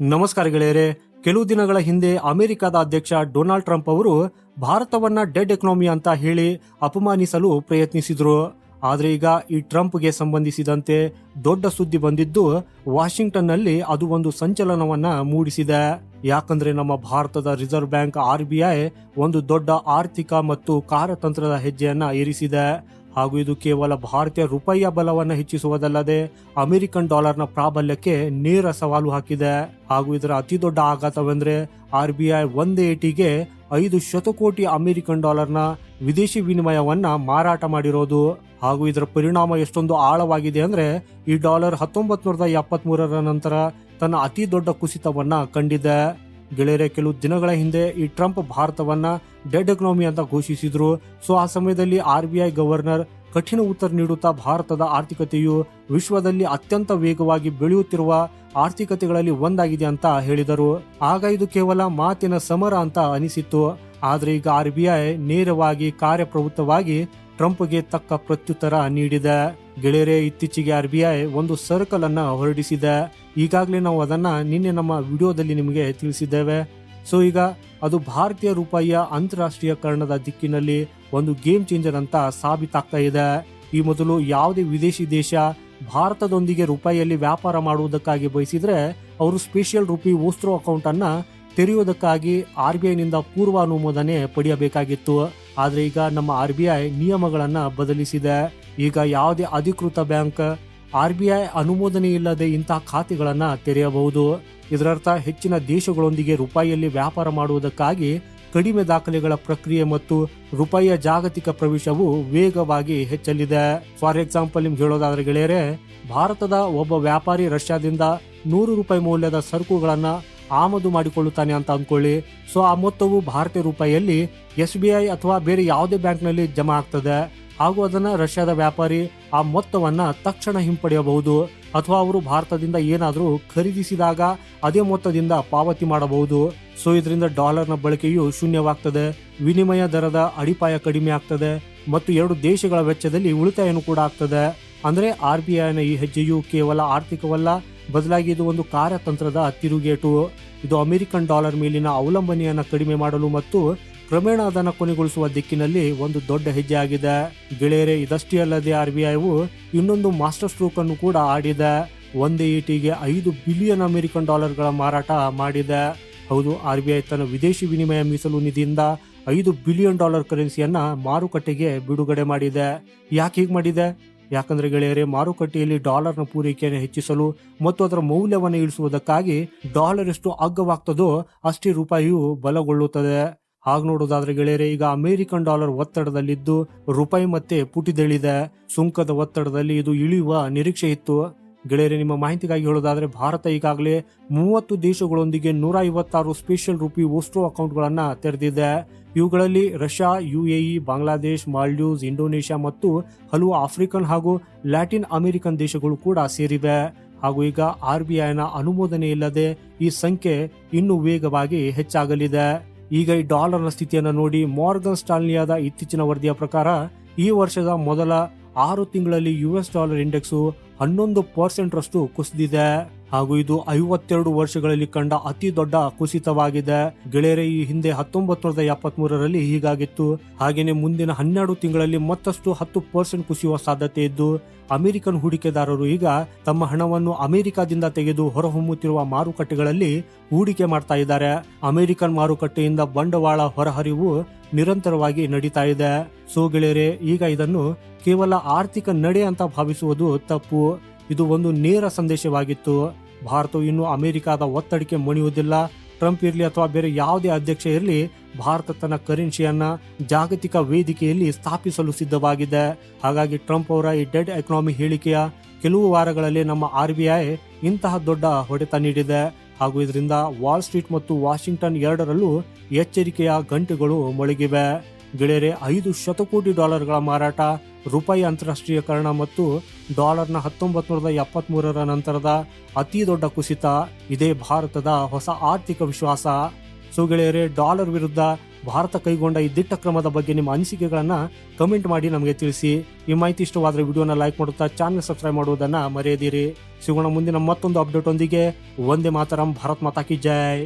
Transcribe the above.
ನಮಸ್ಕಾರ ಗೆಳೆಯರೆ. ಕೆಲವು ದಿನಗಳ ಹಿಂದೆ ಅಮೆರಿಕದ ಅಧ್ಯಕ್ಷ ಡೊನಾಲ್ಡ್ ಟ್ರಂಪ್ ಅವರು ಭಾರತವನ್ನ ಡೆಡ್ ಎಕನಾಮಿ ಅಂತ ಹೇಳಿ ಅಪಮಾನಿಸಲು ಪ್ರಯತ್ನಿಸಿದ್ರು. ಆದರೆ ಈಗ ಈ ಟ್ರಂಪ್ಗೆ ಸಂಬಂಧಿಸಿದಂತೆ ದೊಡ್ಡ ಸುದ್ದಿ ಬಂದಿದ್ದು ವಾಷಿಂಗ್ಟನ್ನಲ್ಲಿ ಅದು ಒಂದು ಸಂಚಲನವನ್ನ ಮೂಡಿಸಿದೆ. ಯಾಕಂದ್ರೆ ನಮ್ಮ ಭಾರತದ reserve bank R B I ಒಂದು ದೊಡ್ಡ ಆರ್ಥಿಕ ಮತ್ತು ಕಾರ್ಯತಂತ್ರದ ಹೆಜ್ಜೆಯನ್ನ ಇರಿಸಿದೆ ಹಾಗೂ ಇದು ಕೇವಲ ಭಾರತೀಯ ರೂಪಾಯಿಯ ಬಲವನ್ನು ಹೆಚ್ಚಿಸುವುದಲ್ಲದೆ ಅಮೆರಿಕನ್ ಡಾಲರ್ನ ಪ್ರಾಬಲ್ಯಕ್ಕೆ ನೇರ ಸವಾಲು ಹಾಕಿದೆ. ಹಾಗೂ ಇದರ ಅತಿ ದೊಡ್ಡ ಆಘಾತವೆಂದ್ರೆ ಆರ್ ಬಿ ಐ ಒಂದೇ ಏಟಿಗೆ ಐದು ಶತಕೋಟಿ ಅಮೆರಿಕನ್ ಡಾಲರ್ನ ವಿದೇಶಿ ವಿನಿಮಯವನ್ನ ಮಾರಾಟ ಮಾಡಿರೋದು. ಹಾಗೂ ಇದರ ಪರಿಣಾಮ ಎಷ್ಟೊಂದು ಆಳವಾಗಿದೆ ಅಂದ್ರೆ ಈ ಡಾಲರ್ ಹತ್ತೊಂಬತ್ ನೂರದ ನಂತರ ತನ್ನ ಅತಿ ದೊಡ್ಡ ಕುಸಿತವನ್ನ ಕಂಡಿದೆ. ಗೆಳೆಯರೆ, ಕೆಲವು ದಿನಗಳ ಹಿಂದೆ ಈ ಟ್ರಂಪ್ ಭಾರತವನ್ನ ಡೆಡ್ ಎಕನಾಮಿ ಅಂತ ಘೋಷಿಸಿದ್ರು. ಸೊ, ಆ ಸಮಯದಲ್ಲಿ ಆರ್ ಬಿ ಐ ಗವರ್ನರ್ ಕಠಿಣ ಉತ್ತರ ನೀಡುತ್ತಾ ಭಾರತದ ಆರ್ಥಿಕತೆಯು ವಿಶ್ವದಲ್ಲಿ ಅತ್ಯಂತ ವೇಗವಾಗಿ ಬೆಳೆಯುತ್ತಿರುವ ಆರ್ಥಿಕತೆಗಳಲ್ಲಿ ಒಂದಾಗಿದೆ ಅಂತ ಹೇಳಿದರು. ಆಗ ಇದು ಕೇವಲ ಮಾತಿನ ಸಮರ ಅಂತ ಅನಿಸಿತ್ತು. ಆದರೆ ಈಗ ಆರ್ ಬಿ ಐ ನೇರವಾಗಿ ಕಾರ್ಯಪ್ರವೃತ್ತವಾಗಿ ಟ್ರಂಪ್ಗೆ ತಕ್ಕ ಪ್ರತ್ಯುತ್ತರ ನೀಡಿದೆ. ಗೆಳೆಯರೆ, ಇತ್ತೀಚೆಗೆ ಆರ್ ಬಿ ಐ ಒಂದು ಸರ್ಕಲ್ ಅನ್ನ ಹೊರಡಿಸಿದೆ. ಈಗಾಗಲೇ ನಾವು ಅದನ್ನ ನಿನ್ನೆ ನಮ್ಮ ವಿಡಿಯೋದಲ್ಲಿ ನಿಮಗೆ ತಿಳಿಸಿದ್ದೇವೆ. ಸೊ ಈಗ ಅದು ಭಾರತೀಯ ರೂಪಾಯಿಯ ಅಂತಾರಾಷ್ಟ್ರೀಯಕರಣದ ದಿಕ್ಕಿನಲ್ಲಿ ಒಂದು ಗೇಮ್ ಚೇಂಜರ್ ಅಂತ ಸಾಬೀತಾಗ್ತಾ ಇದೆ. ಈ ಮೊದಲು ಯಾವುದೇ ವಿದೇಶಿ ದೇಶ ಭಾರತದೊಂದಿಗೆ ರೂಪಾಯಿಯಲ್ಲಿ ವ್ಯಾಪಾರ ಮಾಡುವುದಕ್ಕಾಗಿ ಬಯಸಿದ್ರೆ ಅವರು ಸ್ಪೆಷಲ್ ರೂಪಿ ಓಸ್ಟ್ರೋ ಅಕೌಂಟ್ ಅನ್ನ ತೆರೆಯುವುದಕ್ಕಾಗಿ ಆರ್ ಬಿ ಐನಿಂದ ಪೂರ್ವ ಅನುಮೋದನೆ ಪಡೆಯಬೇಕಾಗಿತ್ತು. ಆದರೆ ಈಗ ನಮ್ಮ ಆರ್ ಬಿ ಐ ನಿಯಮಗಳನ್ನು ಬದಲಿಸಿದೆ. ಈಗ ಯಾವುದೇ ಅಧಿಕೃತ ಬ್ಯಾಂಕ್ ಆರ್ ಬಿ ಐ ಅನುಮೋದನೆ ಇಲ್ಲದೆ ಇಂತಹ ಖಾತೆಗಳನ್ನು ತೆರೆಯಬಹುದು. ಇದರರ್ಥ ಹೆಚ್ಚಿನ ದೇಶಗಳೊಂದಿಗೆ ರೂಪಾಯಿಯಲ್ಲಿ ವ್ಯಾಪಾರ ಮಾಡುವುದಕ್ಕಾಗಿ ಕಡಿಮೆ ದಾಖಲೆಗಳ ಪ್ರಕ್ರಿಯೆ ಮತ್ತು ರೂಪಾಯಿಯ ಜಾಗತಿಕ ಪ್ರವೇಶವು ವೇಗವಾಗಿ ಹೆಚ್ಚಲಿದೆ. ಫಾರ್ ಎಕ್ಸಾಂಪಲ್ ನಿಮ್ಗೆ ಹೇಳೋದಾದ್ರೆ ಗೆಳೆಯರೆ, ಭಾರತದ ಒಬ್ಬ ವ್ಯಾಪಾರಿ ರಷ್ಯಾದಿಂದ ನೂರು ರೂಪಾಯಿ ಮೌಲ್ಯದ ಸರಕುಗಳನ್ನ ಆಮದು ಮಾಡಿಕೊಳ್ಳುತ್ತಾನೆ ಅಂತ ಅಂದ್ಕೊಳ್ಳಿ. ಸೊ, ಆ ಮೊತ್ತವು ಭಾರತೀಯ ರೂಪಾಯಿಯಲ್ಲಿ ಎಸ್ ಬಿ ಐ ಅಥವಾ ಬೇರೆ ಯಾವುದೇ ಬ್ಯಾಂಕ್ನಲ್ಲಿ ಜಮಾ ಆಗ್ತದೆ. ಹಾಗೂ ಅದನ್ನ ರಷ್ಯಾದ ವ್ಯಾಪಾರಿ ಆ ಮೊತ್ತವನ್ನ ತಕ್ಷಣ ಹಿಂಪಡೆಯಬಹುದು. ಅಥವಾ ಅವರು ಭಾರತದಿಂದ ಏನಾದರೂ ಖರೀದಿಸಿದಾಗ ಅದೇ ಮೊತ್ತದಿಂದ ಪಾವತಿ ಮಾಡಬಹುದು. ಸೊ, ಇದರಿಂದ ಡಾಲರ್ನ ಬಳಕೆಯು ಶೂನ್ಯವಾಗ್ತದೆ. ವಿನಿಮಯ ದರದ ಅಡಿಪಾಯ ಕಡಿಮೆ ಆಗ್ತದೆ. ಮತ್ತು ಎರಡು ದೇಶಗಳ ವೆಚ್ಚದಲ್ಲಿ ಉಳಿತಾಯನೂ ಕೂಡ ಆಗ್ತದೆ. ಅಂದ್ರೆ ಆರ್ ಬಿ ಐನ ಈ ಹೆಜ್ಜೆಯು ಕೇವಲ ಆರ್ಥಿಕವಲ್ಲ, ಬದಲಾಗಿ ಇದು ಒಂದು ಕಾರ್ಯತಂತ್ರದ ತಿರುಗೇಟು. ಇದು ಅಮೆರಿಕನ್ ಡಾಲರ್ ಮೇಲಿನ ಅವಲಂಬನೆಯನ್ನ ಕಡಿಮೆ ಮಾಡಲು ಮತ್ತು ಕ್ರಮೇಣ ಅದನ್ನು ಕೊನೆಗೊಳಿಸುವ ದಿಕ್ಕಿನಲ್ಲಿ ಒಂದು ದೊಡ್ಡ ಹೆಜ್ಜೆ ಆಗಿದೆ. ಗೆಳೆಯರೆ, ಇದಷ್ಟೇ ಅಲ್ಲದೆ ಆರ್ ಬಿ ಐವು ಇನ್ನೊಂದು ಮಾಸ್ಟರ್ ಸ್ಟ್ರೋಕ್ ಅನ್ನು ಕೂಡ ಆಡಿದೆ. ಒಂದೇ ಈಟಿಗೆ ಐದು ಬಿಲಿಯನ್ ಅಮೆರಿಕನ್ ಡಾಲರ್ಗಳ ಮಾರಾಟ ಮಾಡಿದೆ. ಹೌದು, ಆರ್ ಬಿ ಐ ತನ್ನ ವಿದೇಶಿ ವಿನಿಮಯ ಮೀಸಲು ನಿಧಿಯಿಂದ ಐದು ಬಿಲಿಯನ್ ಡಾಲರ್ ಕರೆನ್ಸಿಯನ್ನ ಮಾರುಕಟ್ಟೆಗೆ ಬಿಡುಗಡೆ ಮಾಡಿದೆ. ಯಾಕೆ ಹೀಗೆ ಮಾಡಿದೆ? ಯಾಕಂದ್ರೆ ಗೆಳೆಯರೇ, ಮಾರುಕಟ್ಟೆಯಲ್ಲಿ ಡಾಲರ್ನ ಪೂರೈಕೆಯನ್ನು ಹೆಚ್ಚಿಸಲು ಮತ್ತು ಅದರ ಮೌಲ್ಯವನ್ನು ಇಳಿಸುವುದಕ್ಕಾಗಿ ಡಾಲರ್ ಎಷ್ಟು ಅಗ್ಗವಾಗ್ತದೋ ಅಷ್ಟೇ ರೂಪಾಯಿಯು ಬಲಗೊಳ್ಳುತ್ತದೆ. ಹಾಗೆ ನೋಡೋದಾದ್ರೆ ಗೆಳೆಯರೆ, ಈಗ ಅಮೆರಿಕನ್ ಡಾಲರ್ ಒತ್ತಡದಲ್ಲಿದ್ದು ರೂಪಾಯಿ ಮತ್ತೆ ಪುಟಿದೆಳಿದೆ. ಸುಂಕದ ಒತ್ತಡದಲ್ಲಿ ಇದು ಇಳಿಯುವ ನಿರೀಕ್ಷೆ ಇತ್ತು. ಗೆಳೆಯರೆ, ನಿಮ್ಮ ಮಾಹಿತಿಗಾಗಿ ಹೇಳೋದಾದ್ರೆ ಭಾರತ ಈಗಾಗಲೇ ಮೂವತ್ತು ದೇಶಗಳೊಂದಿಗೆ ನೂರ ಐವತ್ತಾರು ಸ್ಪೆಷಲ್ ರುಪಿ ಓಸ್ಟ್ರೋ ಅಕೌಂಟ್ಗಳನ್ನು ತೆರೆದಿದೆ. ಇವುಗಳಲ್ಲಿ Russia, UAE, Bangladesh, Maldives, Indonesia ಮತ್ತು ಹಲವು ಆಫ್ರಿಕನ್ ಹಾಗೂ ಲ್ಯಾಟಿನ್ ಅಮೆರಿಕನ್ ದೇಶಗಳು ಕೂಡ ಸೇರಿವೆ. ಹಾಗೂ ಈಗ ಆರ್ ಬಿ ಐನ ಅನುಮೋದನೆ ಇಲ್ಲದೆ ಈ ಸಂಖ್ಯೆ ಇನ್ನೂ ವೇಗವಾಗಿ ಹೆಚ್ಚಾಗಲಿದೆ. ಈಗ ಈ ಡಾಲರ್ನ ಸ್ಥಿತಿಯನ್ನು ನೋಡಿ ಮಾರ್ಗನ್ ಸ್ಟಾನ್ಲಿಯಾದ ಇತ್ತೀಚಿನ ವರದಿಯ ಪ್ರಕಾರ ಈ ವರ್ಷದ ಮೊದಲ ಆರು ತಿಂಗಳಲ್ಲಿ ಯು ಎಸ್ ಡಾಲರ್ ಇಂಡೆಕ್ಸು ಹನ್ನೊಂದು ಪರ್ಸೆಂಟ್ ರಷ್ಟು ಕುಸಿದಿದೆ. ಹಾಗೂ ಇದು ಐವತ್ತೆರಡು ವರ್ಷಗಳಲ್ಲಿ ಕಂಡ ಅತಿ ದೊಡ್ಡ ಕುಸಿತವಾಗಿದೆ. ಗೆಳೆಯರೆ, ಈ ಹಿಂದೆ ಹತ್ತೊಂಬತ್ತು ನೂರದ ಎಪ್ಪತ್ತ್ ಮೂರರಲ್ಲಿ ಹೀಗಾಗಿತ್ತು. ಹಾಗೇನೆ ಮುಂದಿನ ಹನ್ನೆರಡು ತಿಂಗಳಲ್ಲಿ ಮತ್ತಷ್ಟು ಹತ್ತು ಪರ್ಸೆಂಟ್ ಕುಸಿಯುವ ಸಾಧ್ಯತೆ ಇದ್ದು, ಅಮೆರಿಕನ್ ಹೂಡಿಕೆದಾರರು ಈಗ ತಮ್ಮ ಹಣವನ್ನು ಅಮೆರಿಕದಿಂದ ತೆಗೆದು ಹೊರಹೊಮ್ಮುತ್ತಿರುವ ಮಾರುಕಟ್ಟೆಗಳಲ್ಲಿ ಹೂಡಿಕೆ ಮಾಡ್ತಾ ಇದ್ದಾರೆ. ಅಮೆರಿಕನ್ ಮಾರುಕಟ್ಟೆಯಿಂದ ಬಂಡವಾಳ ಹೊರಹರಿವು ನಿರಂತರವಾಗಿ ನಡೀತಾ ಇದೆ. ಸೊ, ಗೆಳೆಯರೆ, ಈಗ ಇದನ್ನು ಕೇವಲ ಆರ್ಥಿಕ ನಡೆ ಅಂತ ಭಾವಿಸುವುದು ತಪ್ಪು. ಇದು ಒಂದು ನೇರ ಸಂದೇಶವಾಗಿತ್ತು. ಭಾರತವು ಇನ್ನು ಅಮೆರಿಕದ ಒತ್ತಡಕ್ಕೆ ಮಣಿಯುವುದಿಲ್ಲ. ಟ್ರಂಪ್ ಇರಲಿ ಅಥವಾ ಬೇರೆ ಯಾವುದೇ ಅಧ್ಯಕ್ಷ ಇರಲಿ, ಭಾರತ ತನ್ನ ಕರೆನ್ಸಿಯನ್ನ ಜಾಗತಿಕ ವೇದಿಕೆಯಲ್ಲಿ ಸ್ಥಾಪಿಸಲು ಸಿದ್ಧವಾಗಿದೆ. ಹಾಗಾಗಿ ಟ್ರಂಪ್ ಅವರ ಈ ಡೆಡ್ ಎಕನಾಮಿ ಹೇಳಿಕೆಯ ಕೆಲವು ವಾರಗಳಲ್ಲಿ ನಮ್ಮ ಆರ್ ಬಿ ಐ ಇಂತಹ ದೊಡ್ಡ ಹೊಡೆತ ನೀಡಿದೆ. ಹಾಗೂ ಇದರಿಂದ ವಾಲ್ ಸ್ಟ್ರೀಟ್ ಮತ್ತು ವಾಷಿಂಗ್ಟನ್ ಎರಡರಲ್ಲೂ ಎಚ್ಚರಿಕೆಯ ಗಂಟೆಗಳು ಮೊಳಗಿವೆ. ಗೆಳೆಯರೆ, ಐದು ಶತಕೋಟಿ ಡಾಲರ್ಗಳ ಮಾರಾಟ ರೂಪಾಯಿ ಅಂತಾರಾಷ್ಟ್ರೀಯಕರಣ ಮತ್ತು ಡಾಲರ್ನ ಹತ್ತೊಂಬತ್ತು ನೂರದ ನಂತರದ ಅತಿ ದೊಡ್ಡ ಕುಸಿತ, ಇದೇ ಭಾರತದ ಹೊಸ ಆರ್ಥಿಕ ವಿಶ್ವಾಸ. ಸೊ ಗೆಳೆಯರೆ, ಡಾಲರ್ ವಿರುದ್ಧ ಭಾರತ ಕೈಗೊಂಡ ಈ ದಿಟ್ಟ ಕ್ರಮದ ಬಗ್ಗೆ ನಿಮ್ಮ ಅನಿಸಿಕೆಗಳನ್ನು ಕಮೆಂಟ್ ಮಾಡಿ ನಮಗೆ ತಿಳಿಸಿ. ಈ ಮಾಹಿತಿ ಇಷ್ಟವಾದರೆ ವಿಡಿಯೋನ ಲೈಕ್ ಮಾಡುತ್ತಾ ಚಾನಲ್ ಸಬ್ಸ್ಕ್ರೈಬ್ ಮಾಡುವುದನ್ನ ಮರೆಯದಿರಿ. ಸಿಗೋಣ ಮುಂದಿನ ಮತ್ತೊಂದು ಅಪ್ಡೇಟ್ ಒಂದಿಗೆ ಒಂದೇ ಮಾತರಂ, ಭಾರತ್ ಮಾತಾಕಿ ಜೈ.